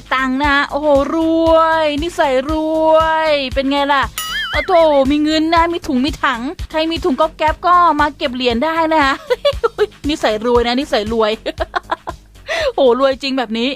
กตังค์นะโอ้โหรวยนิสัยรวย เป็นไงล่ะโอ้โถมีเงินนะมีถุงมีถัง ใครมีถุงก๊อบแก๊บก็มาเก็บเหรียญได้นะคะนิสัยรวยนะนิสัยรวยโอ้รวยจริงแบบนี้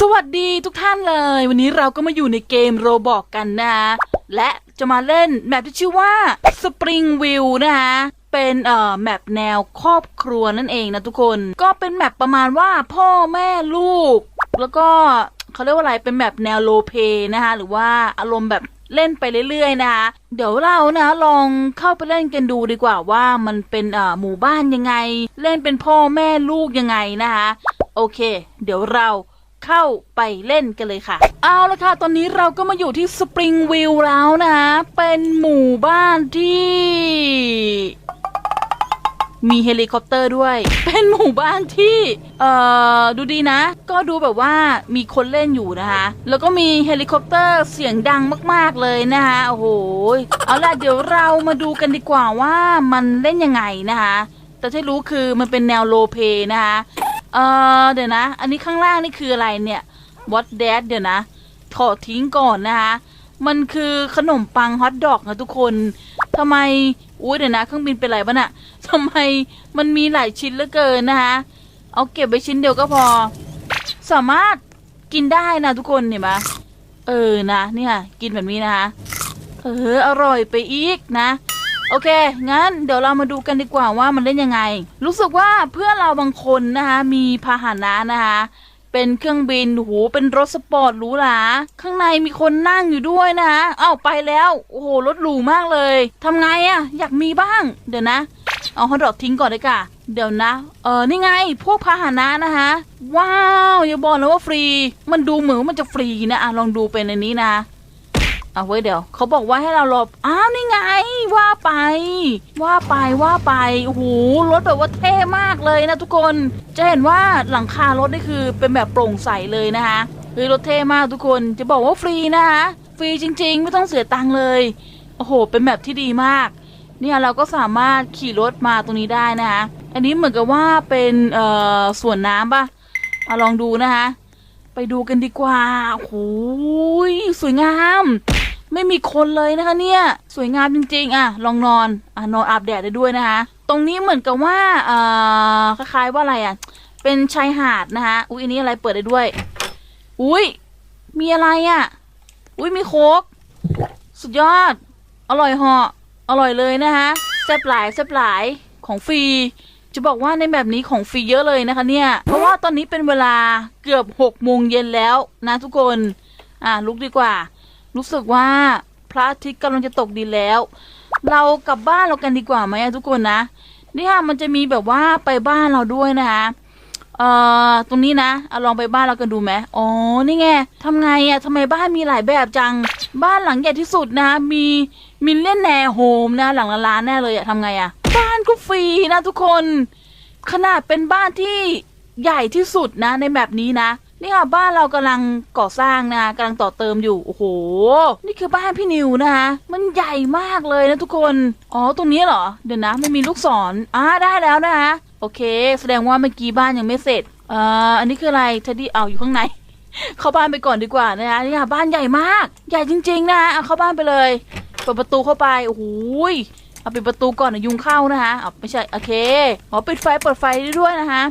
สวัสดีทุกท่านเลย วันนี้เราก็มาอยู่ในเกมโรบอกกันนะ และจะมาเล่นแมปที่ชื่อว่า Spring View นะคะ เป็นเอ่อแมปแนวครอบครัวนั่นเองนะทุกคน ก็เป็นแมปประมาณว่าพ่อแม่ลูก แล้วก็เขาเรียกว่าอะไรเป็นแมปแนวโลเพนะคะหรือว่าอารมณ์แบบเล่นไปเรื่อยๆนะคะเดี๋ยวเรานะลองเข้าไปเล่นกันดูดีกว่าว่ามันเป็นเอ่อหมู่บ้านยังไง เล่นเป็นพ่อแม่ลูกยังไงนะคะโอเค เดี๋ยวเราเข้าไปเล่นกันเลยค่ะ เอาละค่ะ ตอนนี้เราก็มาอยู่ที่สปริงวิลแล้วนะเป็นหมู่บ้านที่ มีเฮลิคอปเตอร์ด้วย เป็นหมู่บ้านที่ เอ่อ ดูดีนะ ก็ดูแบบว่ามีคนเล่นอยู่นะคะ แล้วก็มีเฮลิคอปเตอร์เสียงดังมาก ๆ เลยนะคะ โอ้โห เอาล่ะ เดี๋ยวเรามาดูกันดีกว่าว่ามันเล่นยังไงนะคะ แต่ที่รู้คือมันเป็นแนวโลเพนะคะ เออเดี๋ยวนะ อันนี้ข้างล่างนี่คืออะไรเนี่ย what that เดี๋ยวนะ ถอดทิ้งก่อนนะคะ มันคือขนมปังฮอทดอกนะทุกคน ทำไมอุ้ยเดี๋ยวนะเครื่องบินเป็นไรบ้าน่ะทำไมมันมีหลายชิ้นเหลือเกินนะคะเอาเก็บไว้ชิ้นเดียวก็พอ สามารถกินได้นะทุกคนเห็นไหมเออนะเนี่ยกินแบบนี้นะคะเอออร่อยไปอีกนะ โอเค งั้นเดี๋ยวเรามาดูกันดีกว่าว่ามันเล่นยังไง รู้สึกว่าเพื่อนเราบางคนนะคะมีพาหนะนะคะ เป็นเครื่องบินโหเป็นรถสปอร์ตหรูหราข้างในมีคนนั่งอยู่ด้วยนะฮะเอ้าไปแล้วโอ้โหรถหรูมากเลยทำไงอะอยากมีบ้าง เดี๋ยวนะ เอาฮอทดอกทิ้งก่อนเลยค่ะเดี๋ยวนะ เออนี่ไง พวกพาหนะนะคะ ว้าว อย่าบอกนะว่าฟรี มันดูเหมือนว่ามันจะฟรีนะอะลองดูเป็นอันนี้นะ เอาไว้เดี๋ยวเขาบอกว่าให้เราหลบอ้าวนี่ไง ว่าไป ว่าไปว่าไปโอ้โหรถแบบว่าเท่มากเลยนะทุกคนจะเห็นว่าหลังคารถนี่คือเป็นแบบโปร่งใสเลยนะคะเฮ้ยรถเท่มากทุกคนจะบอกว่าฟรีนะคะฟรีจริง ๆ ไม่ต้องเสียตังค์เลยโอ้โห เป็นแบบที่ดีมาก เนี่ยเราก็สามารถขี่รถมาตรงนี้ได้นะคะอันนี้เหมือนกับว่าเป็นเอ่อสวนน้ำปะเอาลองดูนะคะไปดูกันดีกว่าโอ้โหสวยงาม ไม่มีคนเลยนะคะเนี่ย สวยงามจริงๆ อะ ลองนอน อะ นอนอาบแดดได้ด้วยนะคะ ตรงนี้เหมือนกับว่า เอ่อ คล้ายๆว่าอะไรอะ เป็นชายหาดนะคะ อุ้ยอันนี้อะไรเปิดได้ด้วย อุ้ย มีอะไรอะ อุ้ยมีโคก สุดยอด อร่อยเหาะ อร่อยเลยนะคะแซ่บหลายแซ่บหลาย ของฟรี จะบอกว่าในแบบนี้ของฟรีเยอะเลยนะคะเนี่ย เพราะว่าตอนนี้เป็นเวลาเกือบหกโมงเย็นแล้วนะทุกคน อะลุกดีกว่า รู้สึกว่าพระอาทิตย์กำลังจะตกดินแล้ว เรากลับบ้านเรากันดีกว่าไหมอะทุกคนนะ นี่ค่ะมันจะมีแบบว่าไปบ้านเราด้วยนะคะเอ่อตรงนี้นะเอาลองไปบ้านเรากันดูไหมอ๋อนี่ไงทำไงอะทำไมบ้านมีหลายแบบจัง บ้านหลังใหญ่ที่สุดนะ มีมิลเลนแนร์โฮมนะ หลังละล้านแน่เลยอะทำไงอะบ้านก็ฟรีนะทุกคน ขนาดเป็นบ้านที่ใหญ่ที่สุดนะในแบบนี้นะ นี่ค่ะบ้านเรากำลังก่อสร้างนะกำลังต่อเติมอยู่ โอ้โห นี่คือบ้านพี่นิวนะคะมันใหญ่มากเลยนะทุกคน อ๋อ ตรงนี้เหรอ เดี๋ยวนะไม่มีลูกศรอ่าได้แล้วนะคะโอเค แสดงว่าเมื่อกี้บ้านยังไม่เสร็จเอ่ออันนี้คืออะไรเทดดี้เอาอยู่ข้างใน เข้าบ้านไปก่อนดีกว่านะคะนี่ค่ะบ้านใหญ่มาก ใหญ่จริง ๆ นะคะเอาเข้าบ้านไปเลย เปิดประตูเข้าไป โอ้โหยเอาปิดประตูก่อนนะยุงเข้านะคะเอาไม่ใช่ โอเค อ๋อปิดไฟเปิดไฟได้ด้วยนะคะ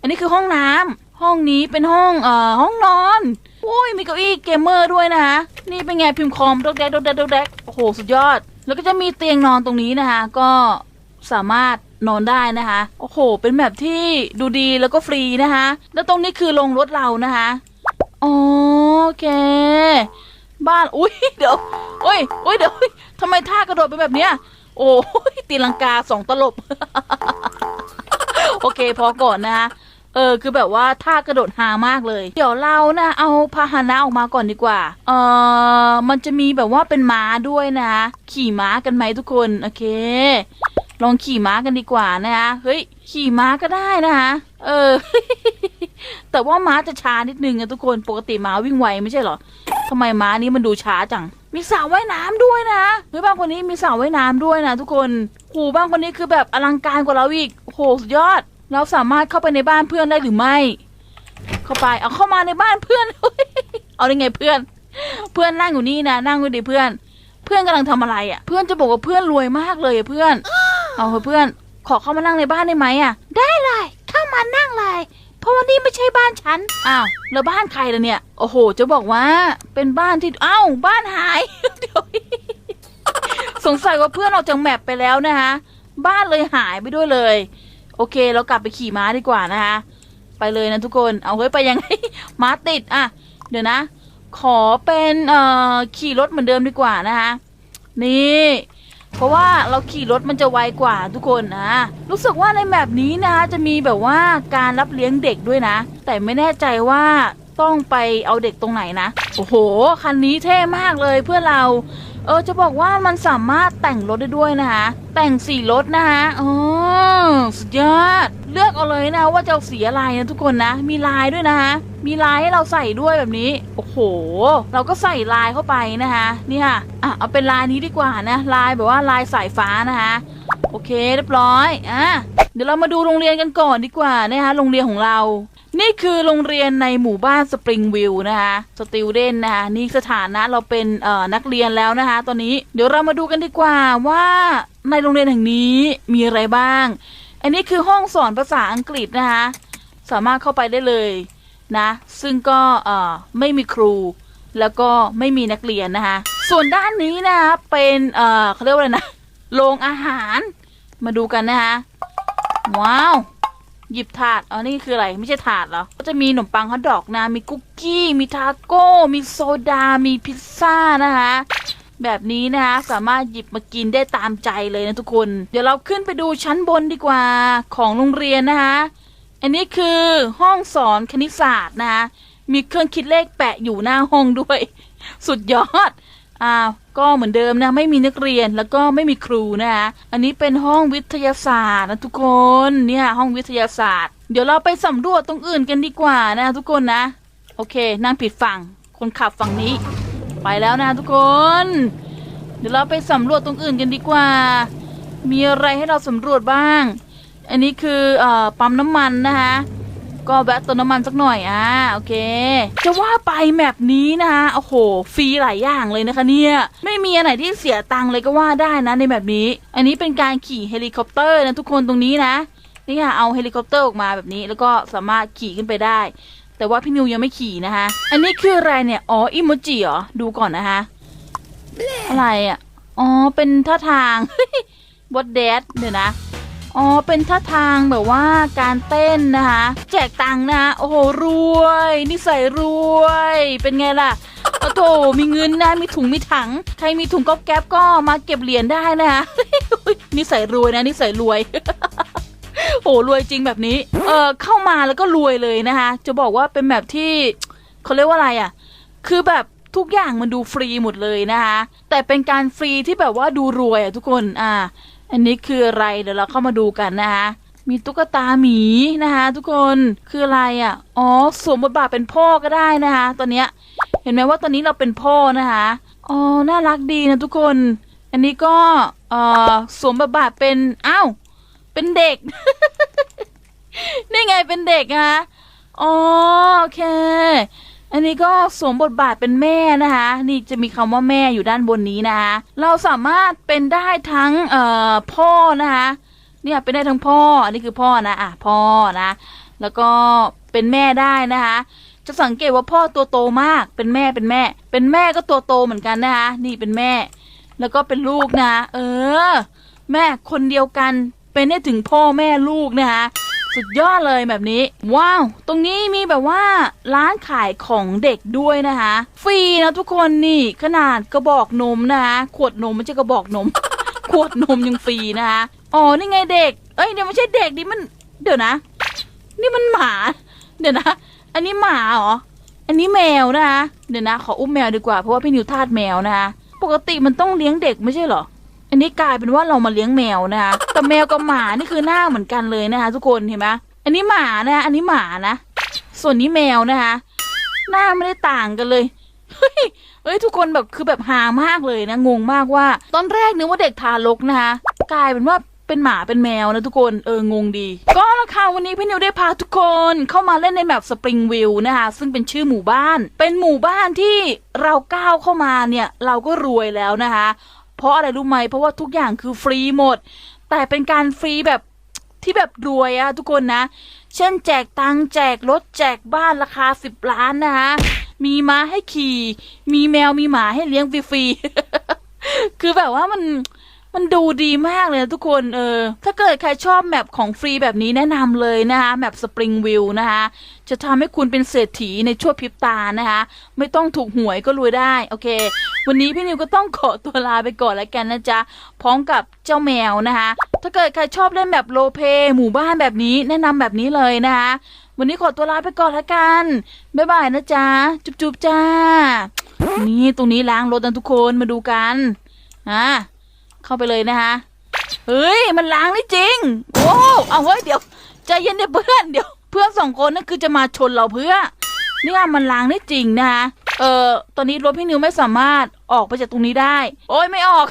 อันนี้คือห้องน้ำ ห้องนี้เป็นห้องเอ่อห้องนอนโอ้ยมีเก้าอี้เกมเมอร์ด้วยนะคะนี่เป็นไงพิมพ์คอมดอกแดกดอกแดกดอกแดกโอ้โหสุดยอด แล้วก็จะมีเตียงนอนตรงนี้นะคะ ก็สามารถนอนได้นะคะโอ้โห เป็นแบบที่ดูดีแล้วก็ฟรีนะคะ แล้วตรงนี้คือลงรถเรานะคะโอเค บ้านอุ้ยเดี๋ยวโอ้ยโอ้ยเดี๋ยวทำไมท่ากระโดดเป็นแบบเนี้ย โอ้ยตีลังกาสองตลบ โอเคพอก่อนนะคะ เออ คือแบบว่าท่ากระโดดหามากเลย เดี๋ยวเรานะเอาพาหนะออกมาก่อนดีกว่า เออมันจะมีแบบว่าเป็นม้าด้วยนะ ขี่ม้ากันไหมทุกคน โอเค ลองขี่ม้ากันดีกว่านะคะเฮ้ย ขี่ม้าก็ได้นะคะเออ แต่ว่าม้าจะช้านิดนึงอะทุกคน ปกติม้าวิ่งไวไม่ใช่เหรอทำไมม้านี้มันดูช้าจัง มีสระว่ายน้ำด้วยนะเฮ้ยบานคนนี้มีสระว่ายน้ำด้วยนะทุกคนโหบ้านคนนี้คือแบบอลังการกว่าเราอีกโหสุดยอด เราสามารถเข้าไปในบ้านเพื่อนได้หรือไม่ เข้าไป เอาเข้ามาในบ้านเพื่อน เอาได้ไงเพื่อน เพื่อนนั่งอยู่นี่นะนั่งอยู่ดิเพื่อน เพื่อนกำลังทำอะไรอะ เพื่อนจะบอกว่าเพื่อนรวยมากเลยอะเพื่อน เอาเถอะเพื่อน ขอเข้ามานั่งในบ้านได้ไหมอะ ได้เลย เข้ามานั่งเลย เพราะว่านี่ไม่ใช่บ้านฉัน อ้าวแล้วบ้านใครล่ะเนี่ย โอ้โห จะบอกว่า เป็นบ้านที่ อ้าวบ้านหาย เดี๋ยวสงสัยว่าเพื่อนออกจากแมปไปแล้วนะคะบ้านเลยหายไปด้วยเลย อเค เรากลับไปขี่ม้าดีกว่านะคะ ไปเลยนะทุกคน เอาเฮ้ยไปยังไง ม้าติดอะ เดี๋ยวนะ ขอเป็นเอ่อขี่รถเหมือนเดิมดีกว่านะคะ นี่ เพราะว่าเราขี่รถมันจะไวกว่าทุกคนนะ รู้สึกว่าในแมปนี้นะคะจะมีแบบว่าการรับเลี้ยงเด็กด้วยนะ แต่ไม่แน่ใจว่าต้องไปเอาเด็กตรงไหนนะ โอ้โห คันนี้เท่มากเลยเพื่อเรา เออจะบอกว่ามันสามารถแต่งรถได้ด้วยนะคะ แต่งสีรถนะคะอ๋อ เลือาเลยนะว่าจะเสีอะไรนะทุกคนนะ มีลายด้วยนะคะมีลายให้เราใส่ด้วยแบบนี้ โอ้โห เราก็ใส่ลายเข้าไปนะคะนี่ค่ะอะเอาเป็นลายนี้ดีกว่านะ ลายแบบว่าลายสายฟ้านะคะโอเคเรียบร้อยอะเดี๋ยวเรามาดูโรงเรียนกันก่อนดีกว่านะคะโรงเรียนของเรา นี่คือโรงเรียนในหมู่บ้านสปริงวิลนะคะสติวเดนนะคะนี่สถานะเราเป็นเอ่อนักเรียนแล้วนะคะตอนนี้เดี๋ยวเรามาดูกันดีกว่าว่าในโรงเรียนแห่งนี้มีอะไรบ้าง อันนี้คือห้องสอนภาษาอังกฤษนะคะ สามารถเข้าไปได้เลยนะ ซึ่งก็ไม่มีครู แล้วก็ไม่มีนักเรียนนะคะ ส่วนด้านนี้นะคะเป็นเอ่อเขาเรียกว่าอะไรนะ โรงอาหาร มาดูกันนะคะ ว้าว หยิบถาด อ๋อ นี่คืออะไร ไม่ใช่ถาดเหรอ ก็จะมีขนมปังฮอทดอกนะ มีคุกกี้ มีทาโก้ มีโซดา มีพิซซ่านะคะ แบบนี้นะคะสามารถหยิบมากินได้ตามใจเลยนะทุกคน เดี๋ยวเราขึ้นไปดูชั้นบนดีกว่าของโรงเรียนนะคะอันนี้คือห้องสอนคณิตศาสตร์นะคะมีเครื่องคิดเลขแปะอยู่หน้าห้องด้วย สุดยอดอ่าก็เหมือนเดิมนะไม่มีนักเรียนแล้วก็ไม่มีครูนะคะอันนี้เป็นห้องวิทยาศาสตร์นะทุกคนเนี่ยห้องวิทยาศาสตร์ เดี๋ยวเราไปสำรวจตรงอื่นกันดีกว่านะทุกคนนะ โอเคนั่งผิดฝั่งคนขับฝั่งนี้ ไปแล้วนะทุกคน เดี๋ยวเราไปสำรวจตรงอื่นกันดีกว่า มีอะไรให้เราสำรวจบ้าง อันนี้คืออปั๊มน้ำมันนะคะก็แวะเติมน้ำมันสักหน่อยอ่าโอเค จะว่าไปแมปนี้นะคะโอ้โหฟรีหลายอย่างเลยนะคะเนี่ยไม่มีอันไหนที่เสียตังค์เลยก็ว่าได้นะในแบบนี้ อันนี้เป็นการขี่เฮลิคอปเตอร์นะทุกคนตรงนี้นะนี่ค่ะเอาเฮลิคอปเตอร์ออกมาแบบนี้ แล้วก็สามารถขี่ขึ้นไปได้ แต่ว่าพี่นิวยังไม่ขี่นะคะ อันนี้คืออะไรเนี่ย อ๋ออิโมจิเหรอ ดูก่อนนะคะอะไรอะ อ๋อ เป็นท่าทางบดแดดเดี๋ยวนะ อ๋อ เป็นท่าทางแบบว่าการเต้นนะคะ แจกตังค์นะคะโอ้โห รวย นิสัยรวย เป็นไงล่ะโอ้โถมีเงินนะ มีถุง มีถัง ใครมีถุงก๊อบแก๊บก็มาเก็บเหรียญได้นะคะนิสัยรวยนะ นิสัยรวย โอ้รวยจริงแบบนี้ เออเข้ามาแล้วก็รวยเลยนะคะ จะบอกว่าเป็นแบบที่เขาเรียกว่าอะไรอะ คือแบบทุกอย่างมันดูฟรีหมดเลยนะคะ แต่เป็นการฟรีที่แบบว่าดูรวยอะทุกคน อ่า อันนี้คืออะไรเดี๋ยวเราเข้ามาดูกันนะคะมีตุ๊กตาหมีนะคะทุกคนคืออะไรอะ อ๋อสวมบทบาทเป็นพ่อก็ได้นะคะ ตอนเนี้ย เห็นไหมว่าตอนนี้เราเป็นพ่อนะคะอ๋อน่ารักดีนะทุกคน อันนี้ก็เอ่อสวมบทบาทเป็นอ้าว เป็นเด็ก นี่ไงเป็นเด็กนะคะอ๋อโอเค อันนี้ก็สวมบทบาทเป็นแม่นะคะ นี่จะมีคำว่าแม่อยู่ด้านบนนี้นะคะเราสามารถเป็นได้ทั้งเอ่อพ่อนะคะเนี่ยเป็นได้ทั้งพ่อ อันนี้คือพ่อนะอะพ่อนะ แล้วก็เป็นแม่ได้นะคะ จะสังเกตว่าพ่อตัวโตมาก เป็นแม่เป็นแม่ เป็นแม่ก็ตัวโตเหมือนกันนะคะ นี่เป็นแม่ แล้วก็เป็นลูกนะ เออ แม่คนเดียวกัน เป็นได้ถึงพ่อแม่ลูกนะคะสุดยอดเลยแบบนี้ ว้าว ตรงนี้มีแบบว่าร้านขายของเด็กด้วยนะคะ ฟรีนะทุกคนนี่ขนาดกระบอกนมนะคะขวดนมไม่ใช่กระบอกนม ขวดนมยังฟรีนะคะอ๋อนี่ไงเด็ก เอ้ยเดี๋ยวไม่ใช่เด็กดิมัน เดี๋ยวนะ นี่มันหมา เดี๋ยวนะ อันนี้หมาเหรออันนี้แมวนะคะเดี๋ยวนะ ขออุ้มแมวดีกว่าเพราะว่าพี่นิวทาสแมวนะคะปกติมันต้องเลี้ยงเด็กไม่ใช่เหรอ อันนี้กลายเป็นว่าเรามาเลี้ยงแมวนะคะแต่แมวกับหมานี่คือหน้าเหมือนกันเลยนะคะ ทุกคนเห็นไหมอันนี้หมานะอันนี้หมานะ ส่วนนี้แมวนะคะ หน้าไม่ได้ต่างกันเลยเฮ้ยทุกคนแบบคือแบบหามากเลยนะงงมากว่า ตอนแรกนึกว่าเด็กทารกนะคะกลายเป็นว่าเป็นหมาเป็นแมวนะทุกคนเอองงดี ก็ละค่ะวันนี้พี่นิวได้พาทุกคนเข้ามาเล่นในแมปสปริงวิลนะคะซึ่งเป็นชื่อหมู่บ้าน เป็นหมู่บ้านที่เราก้าวเข้ามาเนี่ย เราก็รวยแล้วนะคะ เพราะอะไรรู้ไหมเพราะว่าทุกอย่างคือฟรีหมด แต่เป็นการฟรีแบบที่แบบรวยอะทุกคนนะ เช่นแจกตังแจกรถแจกบ้านราคาสิบล้านนะคะมีม้าให้ขี่ มีแมวมีหมาให้เลี้ยงฟรีๆคือแบบว่ามัน มันดูดีมากเลยนะทุกคนเออ ถ้าเกิดใครชอบแมปของฟรีแบบนี้แนะนำเลยนะคะแมปสปริงวิลนะคะ จะทำให้คุณเป็นเศรษฐีในชั่วพริบตานะคะ ไม่ต้องถูกหวยก็รวยได้ โอเค วันนี้พี่นิวก็ต้องขอตัวลาไปก่อนแล้วกันนะจ๊ะ พร้อมกับเจ้าแมวนะคะ ถ้าเกิดใครชอบเล่นแบบโลเปหมู่บ้านแบบนี้แนะนำแบบนี้เลยนะคะ วันนี้ขอตัวลาไปก่อนแล้วกัน บ๊ายบายนะจ๊ะ จุ๊บๆจ้า นี่ตรงนี้ล้างรถนะทุกคนมาดูกันอะ เข้าไปเลยนะคะเฮ้ยมันล้างได้จริงโอ้เอาเฮ้ยเดี๋ยวใจเย็นเดี๋ยวเพื่อนเดี๋ยวเพื่อนสองคนนั่นคือจะมาชนเราเพื่อเนี่ยมันล้างได้จริงนะคะเออตอนนี้รถพี่นิวไม่สามารถออกไปจากตรงนี้ได้ โอ้ยไม่ออก